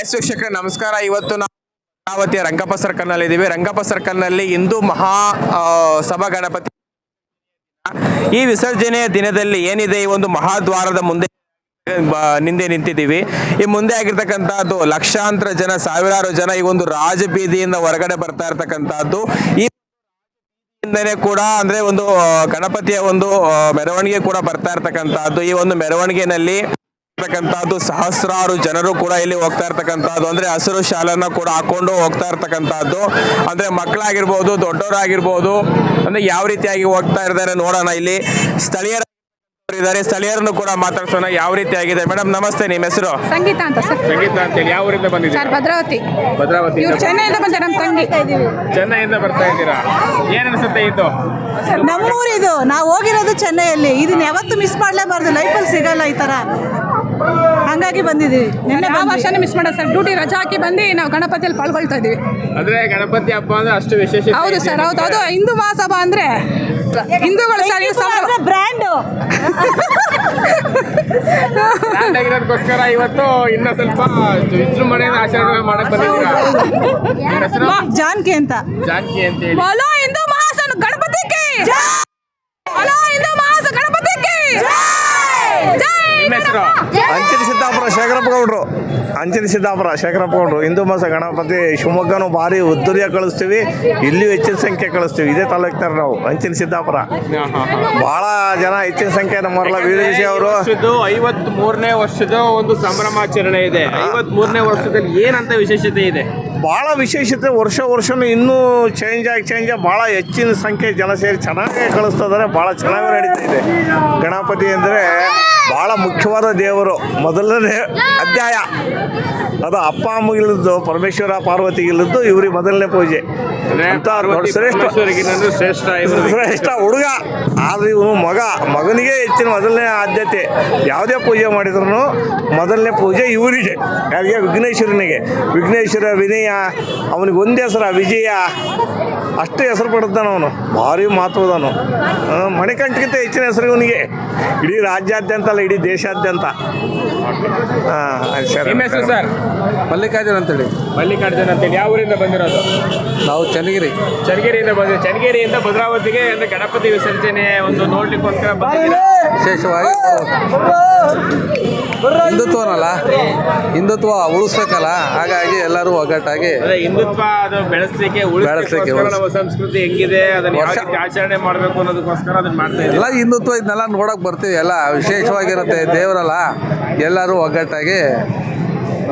S ವೀಕ್ಷಕರೇ, ನಮಸ್ಕಾರ. ಇವತ್ತು ನಾವು ಅಮರಾವತಿಯ ರಂಗಪ್ಪ ಸರ್ಕಲ್ನಲ್ಲಿ ಇದ್ದೀವಿ ರಂಗಪ್ಪ ಸರ್ಕಲ್ನಲ್ಲಿ ಹಿಂದೂ ಮಹಾ ಸಭಾ ಗಣಪತಿ ಈ ವಿಸರ್ಜನೆಯ ದಿನದಲ್ಲಿ ಏನಿದೆ? ಈ ಒಂದು ಮಹಾದ್ವಾರದ ಮುಂದೆ ನಿಂದೆ ನಿಂತಿದ್ದೀವಿ. ಈ ಮುಂದೆ ಆಗಿರ್ತಕ್ಕಂಥದ್ದು ಲಕ್ಷಾಂತರ ಜನ, ಸಾವಿರಾರು ಜನ ಈ ಒಂದು ರಾಜಬೀದಿಯಿಂದ ಹೊರಗಡೆ ಬರ್ತಾ ಇರ್ತಕ್ಕಂಥದ್ದು. ಈ ಕೂಡ ಅಂದ್ರೆ ಒಂದು ಗಣಪತಿಯ ಒಂದು ಮೆರವಣಿಗೆ ಕೂಡ ಬರ್ತಾ ಇರ್ತಕ್ಕಂಥದ್ದು. ಈ ಒಂದು ಮೆರವಣಿಗೆನಲ್ಲಿ ಇರ್ತಕ್ಕಂಥದ್ದು ಸಹಸ್ರಾರು ಜನರು ಕೂಡ ಇಲ್ಲಿ ಹೋಗ್ತಾ ಇರ್ತಕ್ಕಂಥದ್ದು. ಅಂದ್ರೆ ಹಸಿರು ಶಾಲನ್ನ ಕೂಡ ಹಾಕೊಂಡು ಹೋಗ್ತಾ ಇರ್ತಕ್ಕಂಥದ್ದು. ಅಂದ್ರೆ ಮಕ್ಕಳಾಗಿರ್ಬೋದು ದೊಡ್ಡವರಾಗಿರ್ಬೋದು ಅಂದ್ರೆ ಯಾವ ರೀತಿಯಾಗಿ ಹೋಗ್ತಾ ಇದ್ದಾರೆ ನೋಡೋಣ ಇಲ್ಲಿ. ಸ್ಥಳೀಯರ ಇದ್ದಾರೆ ಸ್ಥಳೀಯರನ್ನು ಕೂಡ ಮಾತಾಡ್ಸೋಣ. ಯಾವ ರೀತಿ ಆಗಿದೆ ಮೇಡಮ್ ನಮಸ್ತೆ ನಿಮ್ಮ ಹೆಸರು? ಸಂಗೀತ ಅಂತ ಸರ್. ಸಂಗೀತ ಅಂತೇಳಿ ಯಾವ ಊರಿಂದ ಬಂದಿದ್ದೀರಾ? ಸರ್ ಭದ್ರಾವತಿ. ಭದ್ರಾವತಿ ಇವ್ರು ಚೆನ್ನೈಯಿಂದ ಬಂದ ನಮ್ಮ ತಂಗಿ. ಚೆನ್ನೈಯಿಂದ ಬರ್ತಾ ಇದ್ದೀರಾ? ಏನ್ ಅನ್ಸುತ್ತೆ ಇದು? ನಮ್ಮೂರಿದು ನಾವು ಹೋಗಿರೋದು ಚೆನ್ನೈಯಲ್ಲಿ. ಇದನ್ನ ಯಾವತ್ತೂ ಮಿಸ್ ಮಾಡಲೇಬಾರ್ದು. ಲೈಫಲ್ಲಿ ಸಿಗಲ್ಲ ಈ ಥರ ಹಂಗಾಗಿ ಬಂದಿದ್ದೀವಿ. ನಿನ್ನೆ ಆ ವರ್ಷ ಮಿಸ್ ಮಾಡೋದು ಸರ್. ಡ್ಯೂಟಿ ರಜಾ ಹಾಕಿ ಬಂದು ನಾವು ಗಣಪತಿಯಲ್ಲಿ ಪಾಲ್ಗೊಳ್ತಾ ಇದ್ದೀವಿ ಅಂದ್ರೆ ಗಣಪತಿ ಹಬ್ಬ ಅಂದ್ರೆ ಅಷ್ಟು ವಿಶೇಷ ಹೌದು ಸರ್ ಹೌದು. ಅದು ಹಿಂದೂ ಮಹಾಸಭಾ ಅಂದ್ರೆ ಹಿಂದೂಗಳು ಸರ್ ಬ್ರ್ಯಾಂಡ್ ಆಗಿರೋದಕ್ಕೋಸ್ಕರ ಇವತ್ತು ಇನ್ನ ಸ್ವಲ್ಪ ವಿಜೃಂಭಣೆಯಿಂದ ಆಚರಣೆ ಮಾಡಕ್ ಬಂದಿದ್ದೀರಾ? ಜಾನ್ಕಿ ಅಂತ. ಜಾನ್ಕಿ ಅಂತ ಹೇಳಿ. ಹಿಂದೂ ಮಹಾಸನ್ ಗಣಪತಿ ಕಿ! ಹಲೋ ಹಿಂದೂ ಮಹಾಸ ಗಣಪತಿ ಕಿ! ಹೆಸರು? ಅಂಚಿನ ಸಿದ್ದಾಪುರ ಶೇಖರಪ್ಪ ಗೌಡ್ರು ಅಂಚಿನ ಸಿದ್ದಾಪುರ ಶೇಖರಪ್ಪ ಗೌಡ್ರು ಹಿಂದೂ ಮಾಸ ಗಣಪತಿ ಶಿವಮೊಗ್ಗನೂ ಭಾರಿ ಉದ್ದೂರಿಯ ಕಳಿಸ್ತೀವಿ, ಇಲ್ಲಿಯೂ ಹೆಚ್ಚಿನ ಸಂಖ್ಯೆ ಕಳಿಸ್ತೀವಿ. ಇದೇ ತಾಲೂಕಿನ ನಾವು, ಅಂಚಿನ ಸಿದ್ದಾಪುರ. ಭಾಳ ಜನ ಹೆಚ್ಚಿನ ಸಂಖ್ಯೆ ನಮ್ಮ ವೀರೇಶಿ ಅವರು. ಐವತ್ ಮೂರನೇ ವರ್ಷದ ಒಂದು ಸಂಭ್ರಮಾಚರಣೆ ಇದೆ. ಐವತ್ ಮೂರನೇ ವರ್ಷದಲ್ಲಿ ಏನಂತ ವಿಶೇಷತೆ ಇದೆ? ಭಾಳ ವಿಶೇಷತೆ ವರ್ಷ ವರ್ಷವೂ ಇನ್ನೂ ಚೇಂಜ್ ಆಗಿ ಚೇಂಜ್ ಆಗಿ ಭಾಳ ಹೆಚ್ಚಿನ ಸಂಖ್ಯೆ ಜನ ಸೇರಿ ಚೆನ್ನಾಗಿ ಕಳಿಸ್ತಾ ಇದ್ದಾರೆ ಭಾಳ ಚೆನ್ನಾಗಿ ನಡೀತಾ ಇದೆ. ಗಣಪತಿ ಅಂದರೆ ಭಾಳ ಮುಖ್ಯವಾದ ದೇವರು. ಮೊದಲನೇ ಅಧ್ಯಾಯ. ಅದು ಅಪ್ಪ ಅಮ್ಮಗಿಲ್ಲದ್ದು ಪರಮೇಶ್ವರ ಪಾರ್ವತಿಗಿಲ್ಲದ್ದು ಇವ್ರಿಗೆ ಮೊದಲನೇ ಪೂಜೆ. ಶ್ರೇಷ್ಠ. ಶ್ರೇಷ್ಠ ಹುಡುಗ. ಆದ್ರೆ ಇವನು ಮಗ. ಮಗನಿಗೆ ಹೆಚ್ಚಿನ ಮೊದಲನೇ ಆದ್ಯತೆ. ಯಾವುದೇ ಪೂಜೆ ಮಾಡಿದ್ರು ಮೊದಲನೇ ಪೂಜೆ ಇವರಿಗೆ. ಯಾರಿಗೆ? ವಿಘ್ನೇಶ್ವರನಿಗೆ. ವಿಘ್ನೇಶ್ವರ ವಿನಯ ಅವನಿಗೆ ಒಂದೇ ಹೆಸರ ವಿಜಯ. ಅಷ್ಟು ಹೆಸರು ಪಡುತ್ತಾನ ಅವನು. ಭಾರಿ ಮಹತ್ವದವನು ಆ, ಮಣಿಕಂಠಕ್ಕಿಂತ ಹೆಚ್ಚಿನ ಹೆಸರು ಇವನಿಗೆ. ಇಡೀ ರಾಜ್ಯಾದ್ಯಂತ ಅಲ್ಲ ಇಡೀ ದೇಶಾದ್ಯಂತ. ಹಾಂ ನಿಮ್ಮ ಹೆಸರು ಸರಿ? ಸರ್ ಮಲ್ಲಿಕಾರ್ಜುನ್ ಅಂತೇಳಿ. ಮಲ್ಲಿಕಾರ್ಜುನ್ ಅಂತೇಳಿ. ಯಾವ ಊರಿಂದ ಬಂದಿರೋದು? ನಾವು ಚನ್ನಗಿರಿ. ಚನ್ನಗಿರಿಯಿಂದ ಬಂದ ಚನ್ನಗಿರಿಯಿಂದ ಭದ್ರಾವತಿಗೆ ಒಂದು ಗಣಪತಿ ವಿಸರ್ಜನೆ ಒಂದು ನೋಡ್ಲಿಕ್ಕೋಸ್ಕರ ಬಂದಿದ್ದೀರಾ? ವಿಶೇಷವಾಗಿ ಹಿಂದುತ್ವನಲ್ಲ? ಹಿಂದುತ್ವ ಉಳಿಸ್ಬೇಕಲ್ಲ? ಹಾಗಾಗಿ ಎಲ್ಲರೂ ಒಗ್ಗಟ್ಟಾಗಿ ಅಂದ್ರೆ ಹಿಂದುತ್ವ ಅದು ಬೆಳೆಸಲಿಕ್ಕೆ ಬೆಳೆಸ್ಲಿಕ್ಕೆ, ಉಳಿಸಲಿಕ್ಕೆ ಸಂಸ್ಕೃತಿ ಹೆಂಗಿದೆ ಅದನ್ನ ಯಾವ ವರ್ಷ- ರೀತಿ ಆಚರಣೆ ಮಾಡಬೇಕು ಅನ್ನೋದಕ್ಕೋಸ್ಕರ ಅದನ್ನ ಮಾಡ್ತಾ ಇದ್ದೀವಿ. ಎಲ್ಲ ಹಿಂದುತ್ವ ಇದನ್ನೆಲ್ಲ ನೋಡಕ್ ಬರ್ತೀವಿ ಎಲ್ಲ ವಿಶೇಷವಾಗಿರುತ್ತೆ ದೇವರಲ್ಲ. ಎಲ್ಲರೂ ಒಗ್ಗಟ್ಟಾಗಿ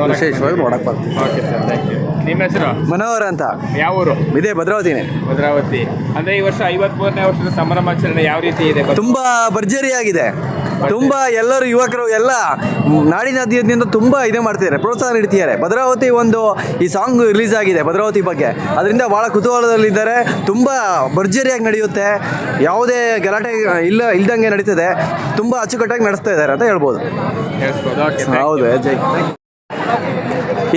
ವಿಶೇಷವಾಗಿ ನೋಡಕ್ ಬರ್ತೀವಿ. ಓಕೆ ಸರ್ ಥ್ಯಾಂಕ್ ಯು ನಿಮ್ಮ ಹೆಸರು? ಮನೋಹರ್ ಅಂತ. ಯಾವ ಊರು? ಇದೇ ಭದ್ರಾವತಿನೇ. ಭದ್ರಾವತಿ. ಅಂದ್ರೆ ಈ ವರ್ಷ ಐವತ್ಮೂರನೇ ವರ್ಷದ ಸಂಭ್ರಮಾಚರಣೆ ಯಾವ ರೀತಿ ಇದೆ? ತುಂಬಾ ತುಂಬ ಭರ್ಜರಿಯಾಗಿದೆ. ತುಂಬ ಎಲ್ಲರೂ ಯುವಕರು ಎಲ್ಲ ನಾಡಿನಾದ್ಯಂತ ತುಂಬ ಇದೇ ಮಾಡ್ತಿದ್ದಾರೆ ಪ್ರೋತ್ಸಾಹ ನೀಡ್ತಿದ್ದಾರೆ. ಭದ್ರಾವತಿ ಒಂದು ಈ ಸಾಂಗ್ ರಿಲೀಸ್ ಆಗಿದೆ ಭದ್ರಾವತಿ ಬಗ್ಗೆ. ಅದರಿಂದ ಭಾಳ ಕುತೂಹಲದಲ್ಲಿದ್ದಾರೆ ತುಂಬ ಭರ್ಜರಿಯಾಗಿ ನಡೆಯುತ್ತೆ. ಯಾವುದೇ ಗಲಾಟೆ ಇಲ್ಲ ಇಲ್ದಂಗೆ ನಡೀತದೆ. ತುಂಬ ಅಚ್ಚುಕಟ್ಟಾಗಿ ನಡೆಸ್ತಾ ಇದ್ದಾರೆ ಅಂತ ಹೇಳ್ಬೋದು. ಹೌದು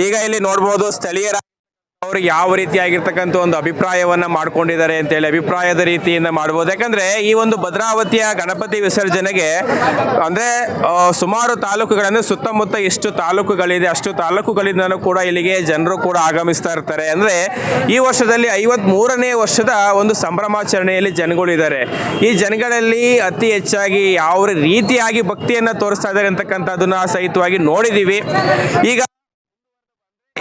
ಈಗ ಇಲ್ಲಿ ನೋಡ್ಬೋದು ಸ್ಥಳೀಯರ ಅವರು ಯಾವ ರೀತಿಯಾಗಿರ್ತಕ್ಕಂಥ ಒಂದು ಅಭಿಪ್ರಾಯವನ್ನ ಮಾಡ್ಕೊಂಡಿದ್ದಾರೆ ಅಂತೇಳಿ ಅಭಿಪ್ರಾಯದ ರೀತಿಯಿಂದ ಮಾಡ್ಬೋದು. ಯಾಕಂದ್ರೆ ಈ ಒಂದು ಭದ್ರಾವತಿಯ ಗಣಪತಿ ವಿಸರ್ಜನೆಗೆ ಅಂದ್ರೆ ಸುಮಾರು ತಾಲೂಕುಗಳಂದ್ರೆ ಸುತ್ತಮುತ್ತ ಎಷ್ಟು ತಾಲೂಕುಗಳಿದೆ. ಅಷ್ಟು ತಾಲೂಕುಗಳಿಂದನೂ ಕೂಡ ಇಲ್ಲಿಗೆ ಜನರು ಕೂಡ ಆಗಮಿಸ್ತಾ ಇರ್ತಾರೆ. ಅಂದ್ರೆ, ಈ ವರ್ಷದಲ್ಲಿ ಐವತ್ ಮೂರನೇ ವರ್ಷದ ಒಂದು ಸಂಭ್ರಮಾಚರಣೆಯಲ್ಲಿ ಜನಗಳಿದ್ದಾರೆ ಈ ಜನಗಳಲ್ಲಿ ಅತಿ ಹೆಚ್ಚಾಗಿ ಯಾವ ರೀತಿಯಾಗಿ ಭಕ್ತಿಯನ್ನ ತೋರಿಸ್ತಾ ಇದ್ದಾರೆ ಅಂತಕ್ಕಂಥದ್ದನ್ನು ಸಹಿತವಾಗಿ ನೋಡಿದೀವಿ. ಈಗ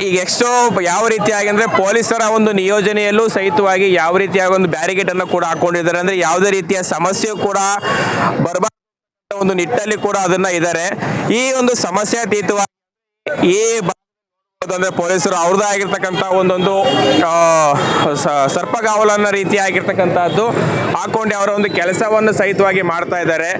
ಈಗ ಎಷ್ಟೋ ಯಾವ ರೀತಿಯಾಗಿ ಅಂದ್ರೆ ಪೊಲೀಸರ ಒಂದು ನಿಯೋಜನೆಯಲ್ಲೂ ಸಹಿತವಾಗಿ ಯಾವ ರೀತಿಯಾಗಿ ಒಂದು ಬ್ಯಾರಿಗೇಡ್ ಅನ್ನು ಕೂಡ ಹಾಕೊಂಡಿದ್ದಾರೆ. ಅಂದ್ರೆ ಯಾವುದೇ ರೀತಿಯ ಸಮಸ್ಯೆ ಕೂಡ ಬರಬಾರ್ದು ಒಂದು ನಿಟ್ಟಲ್ಲಿ ಕೂಡ ಅದನ್ನ ಇದ್ದಾರೆ. ಈ ಒಂದು ಸಮಸ್ಯೆ ಅತೀತವಾಗಿ ಈ ಬ- ಅಂದ್ರೆ ಪೊಲೀಸರು ಅವ್ರದ್ದೇ ಆಗಿರ್ತಕ್ಕಂಥ ಒಂದೊಂದು ಸರ್ಪಗಾವಲನ್ನ ರೀತಿಯಾಗಿರ್ತಕ್ಕಂಥದ್ದು ಹಾಕೊಂಡು ಅವರ ಒಂದು ಕೆಲಸವನ್ನು ಸಹಿತವಾಗಿ ಮಾಡ್ತಾ ಇದ್ದಾರೆ.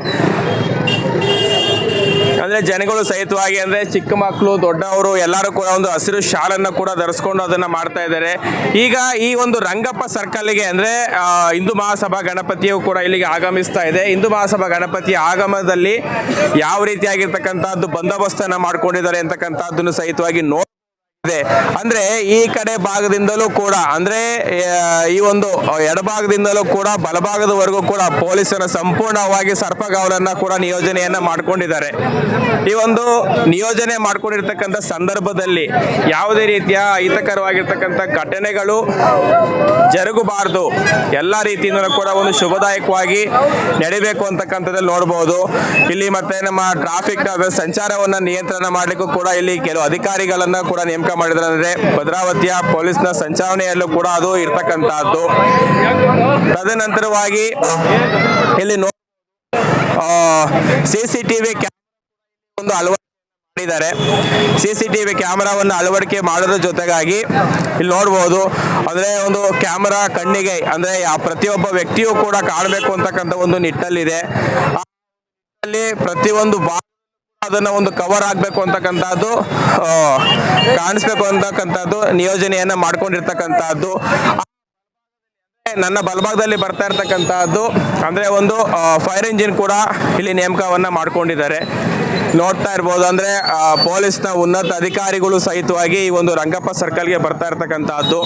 ಅಂದ್ರೆ ಜನಗಳು ಸಹಿತವಾಗಿ ಅಂದ್ರೆ ಚಿಕ್ಕ ಮಕ್ಕಳು ದೊಡ್ಡವರು ಎಲ್ಲರೂ ಕೂಡ ಒಂದು ಹಸಿರು ಶಾಲನ್ನ ಕೂಡ ಧರಿಸ್ಕೊಂಡು ಅದನ್ನ ಮಾಡ್ತಾ ಇದ್ದಾರೆ. ಈಗ ಈ ಒಂದು ರಂಗಪ್ಪ ಸರ್ಕಲ್ಗೆ ಅಂದ್ರೆ ಆ, ಹಿಂದೂ ಮಹಾಸಭಾ ಗಣಪತಿಯು ಕೂಡ ಇಲ್ಲಿಗೆ ಆಗಮಿಸ್ತಾ ಇದೆ. ಹಿಂದೂ ಮಹಾಸಭಾ ಗಣಪತಿಯ ಆಗಮನದಲ್ಲಿ ಯಾವ ರೀತಿಯಾಗಿರ್ತಕ್ಕಂಥದ್ದು ಬಂದೋಬಸ್ತನ್ನ ಮಾಡ್ಕೊಂಡಿದ್ದಾರೆ ಅಂತಕ್ಕಂಥದ್ದನ್ನು ಸಹಿತವಾಗಿ ನೋಡಿ ಇದೆ. ಅಂದ್ರೆ ಈ ಕಡೆ ಭಾಗದಿಂದಲೂ ಕೂಡ, ಅಂದ್ರೆ ಈ ಒಂದು ಎಡಭಾಗದಿಂದಲೂ ಕೂಡ, ಬಲಭಾಗದವರೆಗೂ ಕೂಡ ಪೊಲೀಸರ ಸಂಪೂರ್ಣವಾಗಿ ಸರ್ಪಗಾವಲನ್ನ ಕೂಡ ನಿಯೋಜನೆಯನ್ನ ಮಾಡ್ಕೊಂಡಿದ್ದಾರೆ. ಈ ಒಂದು ನಿಯೋಜನೆ ಮಾಡ್ಕೊಂಡಿರ್ತಕ್ಕಂಥ ಸಂದರ್ಭದಲ್ಲಿ ಯಾವುದೇ ರೀತಿಯ ಅಹಿತಕರವಾಗಿರ್ತಕ್ಕಂಥ ಘಟನೆಗಳು ಜರುಗಬಾರದು. ಎಲ್ಲ ರೀತಿಯಿಂದಲೂ ಕೂಡ ಒಂದು ಶುಭದಾಯಕವಾಗಿ ನಡಿಬೇಕು ಅಂತಕ್ಕಂಥದ್ದಲ್ಲಿ ನೋಡಬಹುದು ಇಲ್ಲಿ ಮತ್ತೆ ನಮ್ಮ ಟ್ರಾಫಿಕ್ ಸಂಚಾರವನ್ನ ನಿಯಂತ್ರಣ ಮಾಡಲಿಕ್ಕೂ ಕೂಡ ಇಲ್ಲಿ ಕೆಲವು ಅಧಿಕಾರಿಗಳನ್ನ ಕೂಡ ನೇಮಕ ಮಾಡಿದ್ದಾರೆ ಅಂದ್ರೆ ಭದ್ರಾವತಿಯ ಪೊಲೀಸ್ನ ಸಂಚಾವಣೆಯಲ್ಲೂ ಕೂಡ ಅದು ಇರ್ತಕ್ಕಂತಹದ್ದು ತದನಂತರವಾಗಿ ಇಲ್ಲಿ ನೋ ಸಿ ಟಿವಿ ಒಂದು ಅಳವಡಿಕೆ ಮಾಡಿದ್ದಾರೆ. ಸಿ ಸಿ ಟಿವಿ ಕ್ಯಾಮರಾವನ್ನು ಅಳವಡಿಕೆ ಮಾಡೋದ್ರ ಜೊತೆಗಾಗಿ ಇಲ್ಲಿ ನೋಡ್ಬೋದು, ಅಂದ್ರೆ ಒಂದು ಕ್ಯಾಮರಾ ಕಣ್ಣಿಗೆ, ಅಂದ್ರೆ ಆ ಪ್ರತಿಯೊಬ್ಬ ವ್ಯಕ್ತಿಯೂ ಕೂಡ ಕಾಣಬೇಕು ಅಂತಕ್ಕಂಥ ಒಂದು ನಿಟ್ಟಲ್ಲಿದೆ. ನಿಟ್ಟಲ್ಲಿ ಪ್ರತಿಯೊಂದು ಬಾ ಅದನ್ನ ಒಂದು ಕವರ್ ಆಗಬೇಕು ಅಂತಕ್ಕಂಥದ್ದು ಕಾಣಿಸ್ಬೇಕು ಅಂತಕ್ಕಂಥದ್ದು, ನಿಯೋಜನೆಯನ್ನ ಮಾಡ್ಕೊಂಡಿರ್ತಕ್ಕಂಥದ್ದು. ನನ್ನ ಬಲಭಾಗದಲ್ಲಿ ಬರ್ತಾ ಇರ್ತಕ್ಕಂಥದ್ದು, ಅಂದ್ರೆ ಒಂದು ಫೈರ್ ಇಂಜಿನ್ ಕೂಡ ಇಲ್ಲಿ ನೇಮಕವನ್ನ ಮಾಡ್ಕೊಂಡಿದ್ದಾರೆ. ನೋಡ್ತಾ ಇರ್ಬೋದು, ಅಂದ್ರೆ ಪೊಲೀಸ್ನ ಉನ್ನತ ಅಧಿಕಾರಿಗಳು ಸಹಿತವಾಗಿ ಈ ಒಂದು ರಂಗಪ್ಪ ಸರ್ಕಲ್ಗೆ ಬರ್ತಾ ಇರ್ತಕ್ಕಂತಹದ್ದು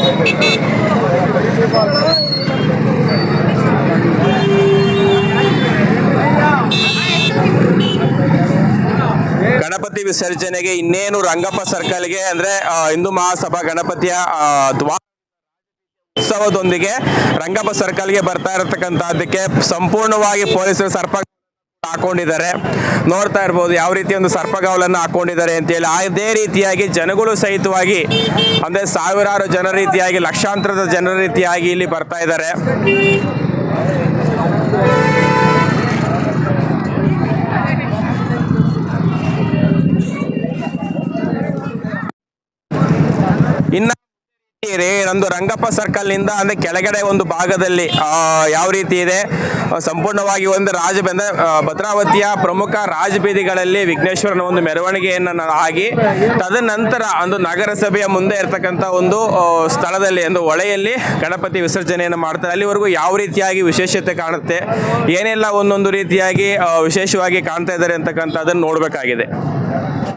ಗಣಪತಿ ವಿಸರ್ಜನೆಗೆ ಇನ್ನೇನು ರಂಗಪ್ಪ ಸರ್ಕಲ್ಗೆ ಅಂದ್ರೆ ಹಿಂದೂ ಮಹಾಸಭಾ ಗಣಪತಿಯ ಉತ್ಸವದೊಂದಿಗೆ ರಂಗಪ್ಪ ಸರ್ಕಲ್ಗೆ ಬರ್ತಾ ಇರತಕ್ಕಂಥದ್ದಕ್ಕೆ ಸಂಪೂರ್ಣವಾಗಿ ಪೊಲೀಸರು ಸರ್ಪ ಹಾಕೊಂಡಿದ್ದಾರೆ. ನೋಡ್ತಾ ಇರ್ಬೋದು ಯಾವ ರೀತಿ ಒಂದು ಸರ್ಪಗಾವಲನ್ನು ಹಾಕೊಂಡಿದ್ದಾರೆ ಅಂತೇಳಿ ಅದೇ ರೀತಿಯಾಗಿ ಜನಗಳು ಸಹಿತವಾಗಿ, ಅಂದ್ರೆ ಸಾವಿರಾರು ಜನರ ರೀತಿಯಾಗಿ ಲಕ್ಷಾಂತರದ ಜನರ ರೀತಿಯಾಗಿ ಇಲ್ಲಿ ಬರ್ತಾ ಇದ್ದಾರೆ. ಇನ್ನ ನಮ್ದು ರಂಗಪ್ಪ ಸರ್ಕಲ್ನಿಂದ ಅಂದ್ರೆ ಕೆಳಗಡೆ ಒಂದು ಭಾಗದಲ್ಲಿ ಯಾವ ರೀತಿ ಇದೆ? ಸಂಪೂರ್ಣವಾಗಿ ಒಂದು ರಾಜ ಭದ್ರಾವತಿಯ ಪ್ರಮುಖ ರಾಜಬೀದಿಗಳಲ್ಲಿ ವಿಘ್ನೇಶ್ವರನ ಒಂದು ಮೆರವಣಿಗೆಯನ್ನು ಆಗಿ ತದನಂತರ ಒಂದು ನಗರಸಭೆಯ ಮುಂದೆ ಇರತಕ್ಕಂಥ ಒಂದು ಸ್ಥಳದಲ್ಲಿ, ಒಂದು ಹೊಳೆಯಲ್ಲಿ ಗಣಪತಿ ವಿಸರ್ಜನೆಯನ್ನು ಮಾಡ್ತಾರೆ. ಅಲ್ಲಿವರೆಗೂ ಯಾವ ರೀತಿಯಾಗಿ ವಿಶೇಷತೆ ಕಾಣುತ್ತೆ? ಏನೆಲ್ಲ ಒಂದೊಂದು ರೀತಿಯಾಗಿ ವಿಶೇಷವಾಗಿ ಕಾಣ್ತಾ ಇದ್ದಾರೆ ಅಂತಕ್ಕಂಥದ್ದನ್ನು ನೋಡಬೇಕಾಗಿದೆ.